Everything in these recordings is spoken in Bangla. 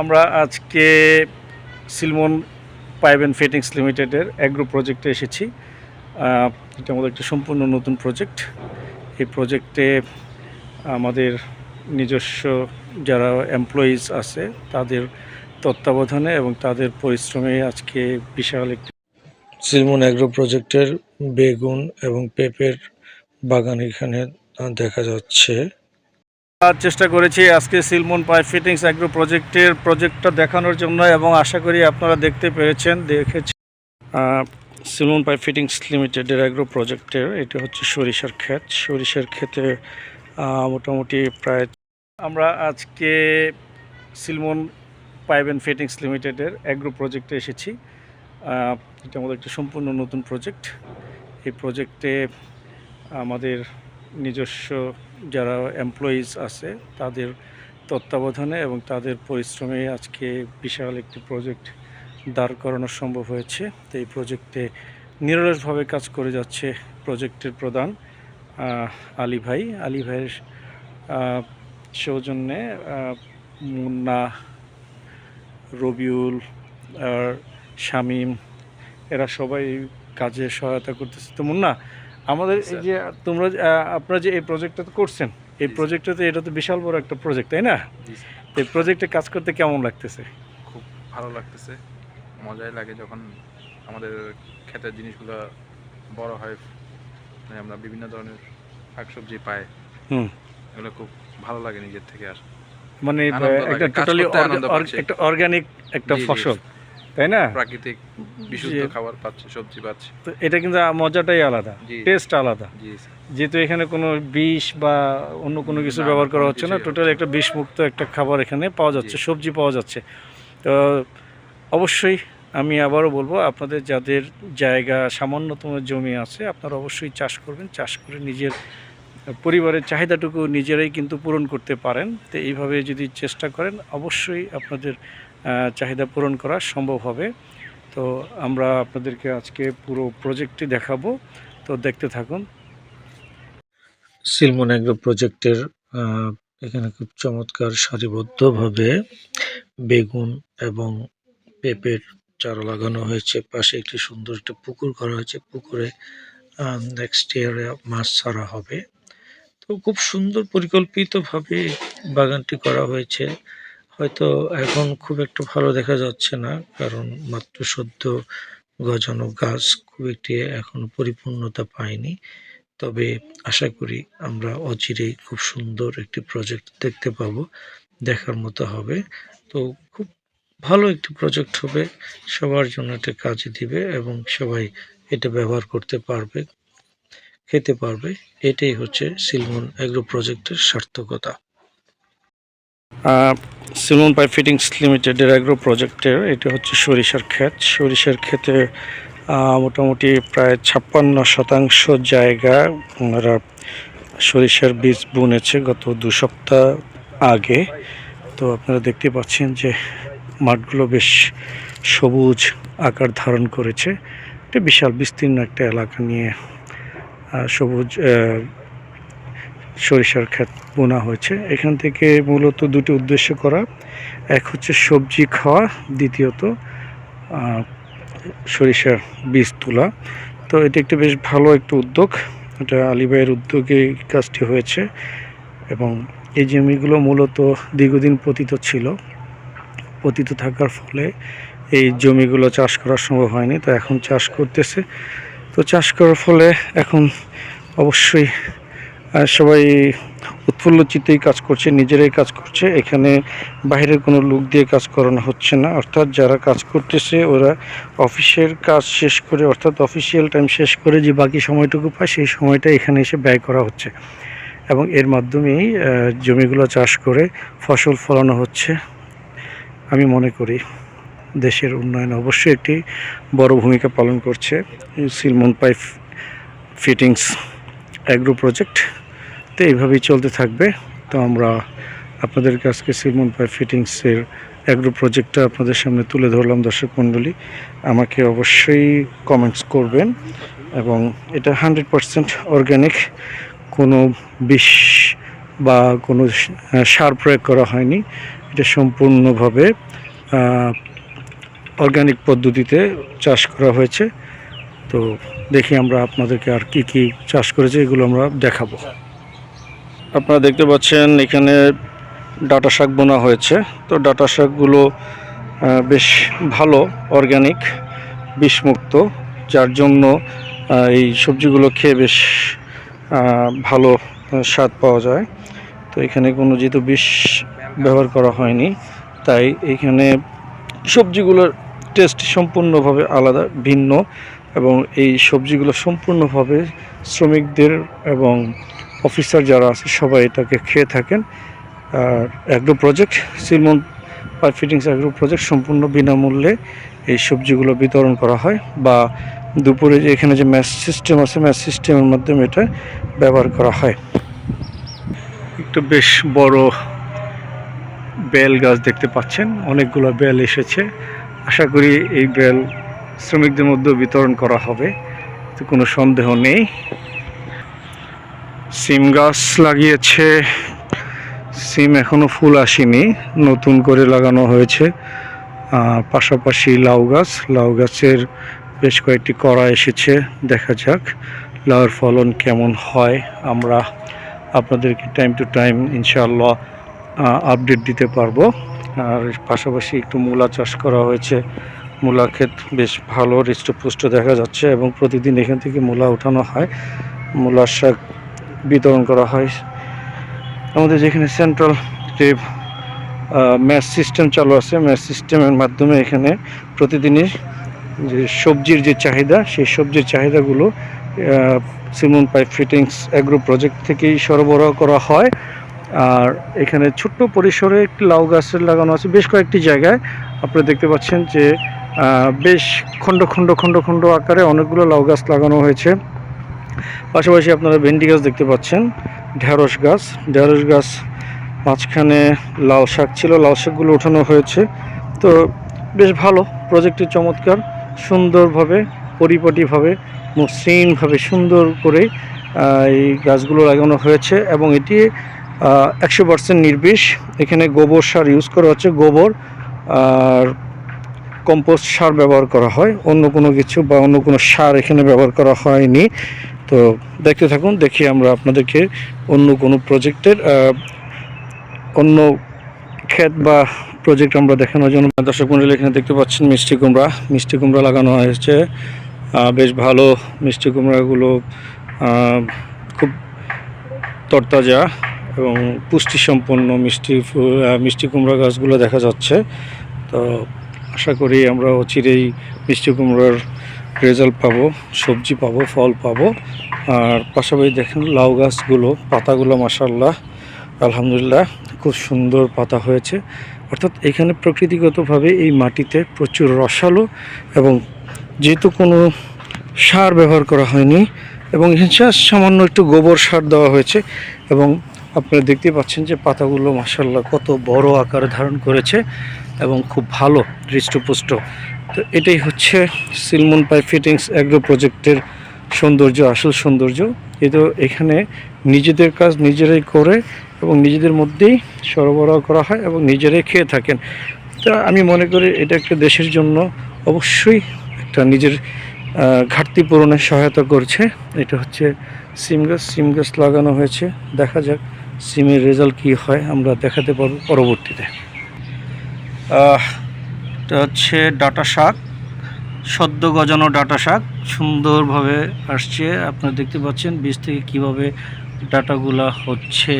আমরা আজকে সিলমন পাইপ অ্যান্ড ফিটিংস লিমিটেডের অ্যাগ্রো প্রজেক্টে এসেছি। এটা আমাদের একটি সম্পূর্ণ নতুন প্রজেক্ট। এই প্রজেক্টে আমাদের নিজস্ব যারা এমপ্লয়িজ আছে, তাদের তত্ত্বাবধানে এবং তাদের পরিশ্রমে আজকে বিশাল একটি সিলমন অ্যাগ্রো প্রজেক্টের বেগুন এবং পেঁপের বাগান এখানে দেখা যাচ্ছে। চেষ্টা করেছি আজকে সিলমন পাইপ ফিটিংস অ্যাগ্রো প্রজেক্টের, প্রজেক্টটা দেখানোর জন্য এবং আশা করি আপনারা দেখতে পেরেছেন দেখেছি সিলমন পাইপ ফিটিংস লিমিটেডের অ্যাগ্রো প্রজেক্টের, এটা হচ্ছে সরিষার ক্ষেত। সরিষার ক্ষেতে মোটামুটি প্রায় আমরা আজকে সিলমন পাইপ অ্যান্ড ফিটিংস লিমিটেডের অ্যাগ্রো প্রজেক্টে এসেছি। এটা আমাদের একটা সম্পূর্ণ নতুন প্রজেক্ট। এই প্রজেক্টে আমাদের নিজস্ব যারা এমপ্লয়িজ আছে, তাদের তত্ত্বাবধানে এবং তাদের পরিশ্রমে আজকে বিশাল একটি প্রজেক্ট দাঁড় করানো সম্ভব হয়েছে। তো এই প্রজেক্টে নিরলসভাবে কাজ করে যাচ্ছে প্রজেক্টের প্রধান আলী ভাই। আলী ভাইয়ের সৌজন্যে মুন্না, রবিউল, আর শামীম, এরা সবাই কাজে সহায়তা করতেছে। তো মুন্না আমাদের এই যে তোমরা আপনারা যে এই প্রজেক্টটা তো করছেন এই প্রজেক্টটাতে এটা তো বিশাল বড় একটা প্রজেক্ট তাই না? এই প্রজেক্টে কাজ করতে কেমন লাগতেছে? খুব ভালো লাগতেছে। মজাই লাগে যখন আমাদের ক্ষেতের জিনিসগুলো বড় হয় মানে আমরা বিভিন্ন ধরনের শাকসবজি পাই। হুম। এগুলো খুব ভালো লাগে নিজের থেকে আর মানে একটা টোটালি। একটা অর্গানিক একটা। ফসল। তাই না? প্রাকৃতিক বিশুদ্ধ খাবার পাচ্ছি সবজি পাচ্ছি। তো এটা কিন্তু মজাটাই আলাদা টেস্ট আলাদা। যেহেতু এখানে কোনো বিষ বা অন্য কোনো কিছু ব্যবহার করা হচ্ছে না টোটাল একটা বিষমুক্ত একটা খাবার এখানে পাওয়া যাচ্ছে সবজি পাওয়া যাচ্ছে। তো অবশ্যই আমি আবারও বলব আপনাদের যাদের জায়গা সামান্যতম জমি আছে আপনারা অবশ্যই চাষ করবেন চাষ করে নিজের পরিবারের চাহিদাটুকু নিজেরাই কিন্তু পূরণ করতে পারেন। তো এইভাবে যদি চেষ্টা করেন অবশ্যই আপনাদের চাহিদা পূরণ করা সম্ভব হবে। তো আমরা আপনাদেরকে আজকে পুরো প্রজেক্টটি দেখাবো। তো দেখতে থাকুন। সিলমন অ্যাগ্রো প্রজেক্টের এখানে খুব চমৎকার সারিবদ্ধভাবে বেগুন এবং পেঁপের চারা লাগানো হয়েছে। পাশে একটি সুন্দর একটা পুকুর করা হয়েছে। পুকুরে নেক্সট ইয়ারে মাছ ছাড়া হবে। তো খুব সুন্দর পরিকল্পিতভাবে বাগানটি করা হয়েছে। হয়তো এখন খুব একটা ভালো দেখা যাচ্ছে না, কারণ মাত্র সদ্য গজানো গাছ খুব একটি এখনও পরিপূর্ণতা পায়নি। তবে আশা করি আমরা অচিরেই খুব সুন্দর একটি প্রজেক্ট দেখতে পাবো, দেখার মতো হবে। তো খুব ভালো একটি প্রজেক্ট হবে, সবার জন্য এটা কাজে দিবে এবং সবাই এটা ব্যবহার করতে পারবে, খেতে পারবে। এটাই হচ্ছে সিলমন এগ্রো প্রজেক্টের সার্থকতা। সিলমন পাইপ ফিটিংস লিমিটেডের এগ্রো প্রজেক্টের এটা হচ্ছে সরিষার ক্ষেত। সরিষার ক্ষেতে মোটামুটি প্রায় ছাপ্পান্ন শতাংশ জায়গা ওনারা সরিষার বীজ বুনেছে গত দু সপ্তাহ আগে। তো আপনারা দেখতে পাচ্ছেন যে মাঠগুলো বেশ সবুজ আকার ধারণ করেছে। এটা বিশাল বিস্তীর্ণ একটা এলাকা নিয়ে সবুজ সরিষার ক্ষেত বোনা হয়েছে। এখান থেকে মূলত দুটি উদ্দেশ্য করা। এক হচ্ছে সবজি খাওয়া, দ্বিতীয়ত সরিষার বীজ তোলা। তো এটি একটি বেশ ভালো একটা উদ্যোগ। এটা আলিবাইয়ের উদ্যোগে কাজটি হয়েছে এবং এই জমিগুলো মূলত দীর্ঘদিন পতিত ছিল। পতিত থাকার ফলে এই জমিগুলো চাষ করা সম্ভব হয়নি, তো এখন চাষ করতেছে। তো চাষ করার ফলে এখন অবশ্যই সবাই উৎফুল্ল চিত্তেই কাজ করছে, নিজেরাই কাজ করছে। এখানে বাইরের কোনো লোক দিয়ে কাজ করানো হচ্ছে না। অর্থাৎ যারা কাজ করতেছে, ওরা অফিসের কাজ শেষ করে, অর্থাৎ অফিসিয়াল টাইম শেষ করে যে বাকি সময়টুকু পায়, সেই সময়টা এখানে এসে ব্যয় করা হচ্ছে। এবং এর মাধ্যমেই জমিগুলো চাষ করে ফসল ফলানো হচ্ছে। আমি মনে করি দেশের উন্নয়নে অবশ্যই একটি বড় ভূমিকা পালন করছে। Silmon pipe fittings agro project. তো এইভাবেই চলতে থাকবে। তো আমরা আপনাদের কাছকে সিলমন পাইপ ফিটিংসের অ্যাগ্রো প্রজেক্টটা আপনাদের সামনে তুলে ধরলাম, দর্শক মণ্ডলী। আমাকে অবশ্যই কমেন্টস করবেন এবং এটা হান্ড্রেড পারসেন্ট অর্গ্যানিক কোনো বিষ বা কোনো সার প্রয়োগ করা হয়নি। এটা সম্পূর্ণভাবে অর্গানিক পদ্ধতিতে চাষ করা হয়েছে। তো দেখি আমরা আপনাদেরকে আর কি কি চাষ করেছে, এগুলো আমরা দেখাবো। আপনারা দেখতে পাচ্ছেন এখানে ডাটা শাক বোনা হয়েছে। তো ডাটা শাকগুলো বেশ ভালো অর্গানিক বিষমুক্ত, যার জন্য এই সবজিগুলো খেয়ে বেশ ভালো স্বাদ পাওয়া যায়। তো এখানে কোনো যেহেতু বিষ ব্যবহার করা হয়নি, তাই এখানে সবজিগুলোর টেস্ট সম্পূর্ণভাবে আলাদা, ভিন্ন এবং এই সবজিগুলো সম্পূর্ণভাবে শ্রমিকদের এবং অফিসার যারা আছে, সবাই এটাকে খেয়ে থাকেন। আর agro project Silmon pipe fittings agro project সম্পূর্ণ বিনামূল্যে এই সবজিগুলো বিতরণ করা হয় বা দুপুরে যে এখানে যে ম্যাচ সিস্টেম আছে ম্যাচ সিস্টেমের মাধ্যমে এটা ব্যবহার করা হয়। একটু বেশ বড় বেল গাছ দেখতে পাচ্ছেন, অনেকগুলো বেল এসেছে। আশা করি এই বেল শ্রমিকদের মধ্যে বিতরণ করা হবে, তো কোনো সন্দেহ নেই। সিম গাছ লাগিয়েছে। সিম এখনও ফুল আসেনি, নতুন করে লাগানো হয়েছে। পাশাপাশি লাউ গাছ, লাউ গাছের বেশ কয়েকটি কড়া এসেছে, দেখা যাক লাউয়ের ফলন কেমন হয়। আমরা আপনাদেরকে টাইম টু টাইম ইনশাআল্লাহ আপডেট দিতে পারব। আর পাশাপাশি একটু মূলা চাষ করা হয়েছে। মূলা ক্ষেত বেশ ভালো হৃষ্টপুষ্ট দেখা যাচ্ছে এবং প্রতিদিন এখান থেকে মূলা উঠানো হয়। মূলার শাক বিতরণ করা হয়। আমাদের যেখানে সেন্ট্রাল যে ম্যাচ সিস্টেম চালু আছে ম্যাচ সিস্টেমের মাধ্যমে এখানে প্রতিদিনই যে সবজির যে চাহিদা, সেই সবজির চাহিদাগুলো Silmon pipe fittings agro project থেকেই সরবরাহ করা হয়। আর এখানে ছোট্ট পরিসরে একটি লাউ গাছের লাগানো আছে, বেশ কয়েকটি জায়গায়। আপনারা দেখতে পাচ্ছেন যে বেশ খণ্ড খণ্ড খণ্ড খণ্ড আকারে অনেকগুলো লাউ গাছ লাগানো হয়েছে। পাশাপাশি আপনারা ভেন্ডি গাছ দেখতে পাচ্ছেন, ঢেঁড়স গাছ। ঢেঁড়স গাছ মাঝখানে লাল শাক ছিল, লাল শাকগুলো ওঠানো হয়েছে। তো বেশ ভালো প্রজেক্টটি চমৎকার, সুন্দরভাবে, পরিপাটিভাবে, মসৃণভাবে সুন্দর করে এই গাছগুলো লাগানো হয়েছে এবং এটি একশো পার্সেন্ট নির্বিষ। এখানে গোবর সার ইউজ করা হচ্ছে, গোবর আর কম্পোস্ট সার ব্যবহার করা হয়। অন্য কোনো কিছু বা অন্য কোনো সার এখানে ব্যবহার করা হয়নি। তো দেখতে থাকুন, দেখি আমরা আপনাদেরকে অন্য কোনো প্রজেক্টের অন্য ক্ষেত বা প্রজেক্ট আমরা দেখানোর জন্য। দর্শক মন্ডলী, এখানে দেখতে পাচ্ছেন মিষ্টি কুমড়া। মিষ্টি কুমড়া লাগানো হয়েছে। বেশ ভালো মিষ্টি কুমড়াগুলো খুব তরতাজা এবং পুষ্টিসম্পন্ন মিষ্টি মিষ্টি কুমড়া গাছগুলো দেখা যাচ্ছে। তো আশা করি আমরা অচিরেই মিষ্টি কুমড়োর রেজাল্ট পাবো, সবজি পাবো, ফল পাবো। আর পাশাপাশি দেখেন লাউ গাছগুলো, পাতাগুলো মাসাল্লাহ আলহামদুলিল্লাহ খুব সুন্দর পাতা হয়েছে। অর্থাৎ এখানে প্রকৃতিগতভাবে এই মাটিতে প্রচুর রসালো এবং যেহেতু কোনো সার ব্যবহার করা হয়নি এবং এখানে সামান্য একটু গোবর সার দেওয়া হয়েছে এবং আপনারা দেখতে পাচ্ছেন যে পাতাগুলো মাসাল্লাহ কত বড় আকার ধারণ করেছে এবং খুব ভালো হৃষ্টপুষ্ট তো এটাই হচ্ছে সিলমন পাই ফিটিংস অ্যাগ্রো প্রজেক্টের সৌন্দর্য, আসল সৌন্দর্য। কিন্তু এখানে নিজেদের কাজ নিজেরাই করে এবং নিজেদের মধ্যেই সরবরাহ করা হয় এবং নিজেরাই খেয়ে থাকেন। তা আমি মনে করি এটা একটা দেশের জন্য অবশ্যই একটা নিজের ঘাটতি পূরণে সহায়তা করছে। এটা হচ্ছে সিম গাছ সিম গাছ লাগানো হয়েছে। দেখা যাক সিমের রেজাল্ট কী হয়, আমরা দেখাতে পারব পরবর্তীতে। এটা হচ্ছে ডাটা শাক, সদ্য গজানো ডাটা শাক, সুন্দরভাবে আসছে। আপনারা দেখতে পাচ্ছেন বীজ থেকে কীভাবে ডাটাগুলা হচ্ছে।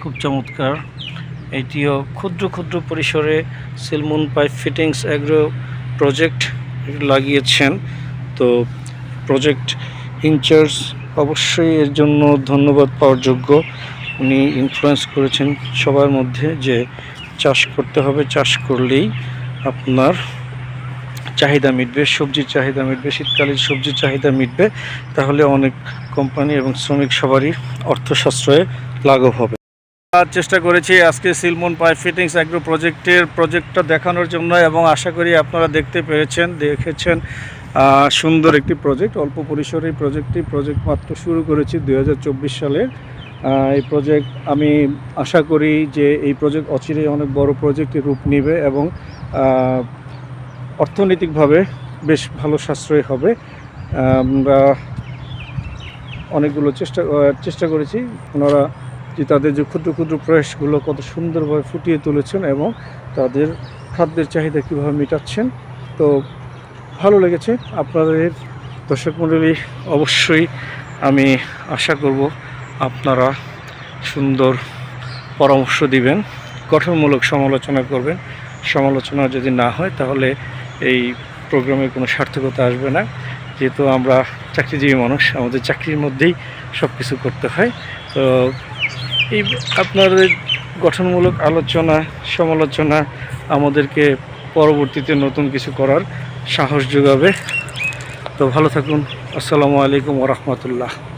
খুব চমৎকার। এটিও ক্ষুদ্র ক্ষুদ্র পরিসরে Silmon pipe fittings agro project লাগিয়েছেন। তো প্রজেক্ট ইনচার্জ অবশ্যই এর জন্য ধন্যবাদ পাওয়ার যোগ্য। উনি ইনফ্লুয়েন্স করেছেন সবার মধ্যে যে চাষ করতে হবে। চাষ করলেই আপনার চাহিদা মিটবে সবজির চাহিদা মিটবে, শীতকালীন সবজির চাহিদা মিটবে। তাহলে অনেক কোম্পানি এবং শ্রমিক সবারই অর্থ সাশ্রয়ে লাঘব হবে। চেষ্টা করেছি আজকে সিলমন পাইপ ফিটিংস অ্যাগ্রো প্রজেক্টের প্রজেক্টটা দেখানোর জন্য এবং আশা করি আপনারা দেখতে পেরেছেন, দেখেছেন সুন্দর একটি প্রজেক্ট অল্প পরিসরে এই প্রজেক্টটি প্রজেক্ট মাত্র শুরু করেছি দুই সালের। এই প্রজেক্ট আমি আশা করি যে এই প্রজেক্ট অচিরেই অনেক বড় প্রজেক্টের রূপ নেবে এবং অর্থনৈতিকভাবে বেশ ভালো সাশ্রয় হবে। আমরা অনেকগুলো চেষ্টা চেষ্টা করেছি। ওনারা যে তাদের যে ক্ষুদ্র ক্ষুদ্র প্রয়াসগুলো কত সুন্দরভাবে ফুটিয়ে তুলেছেন এবং তাদের খাদ্যের চাহিদা কীভাবে মেটাচ্ছেন। তো ভালো লেগেছে। আপনাদের দর্শক মণ্ডলী, অবশ্যই আমি আশা করব আপনারা সুন্দর পরামর্শ দিবেন, গঠনমূলক সমালোচনা করবেন। সমালোচনা যদি না হয়, তাহলে এই প্রোগ্রামের কোনো সার্থকতা আসবে না। যেহেতু আমরা চাকরিজীবী মানুষ, আমাদের চাকরির মধ্যেই সব কিছু করতে হয়। তো এই আপনাদের গঠনমূলক আলোচনা, সমালোচনা আমাদেরকে পরবর্তীতে নতুন কিছু করার সাহস যোগাবে। তো ভালো থাকুন। আসসালামু আলাইকুম ওরহমতুল্লাহ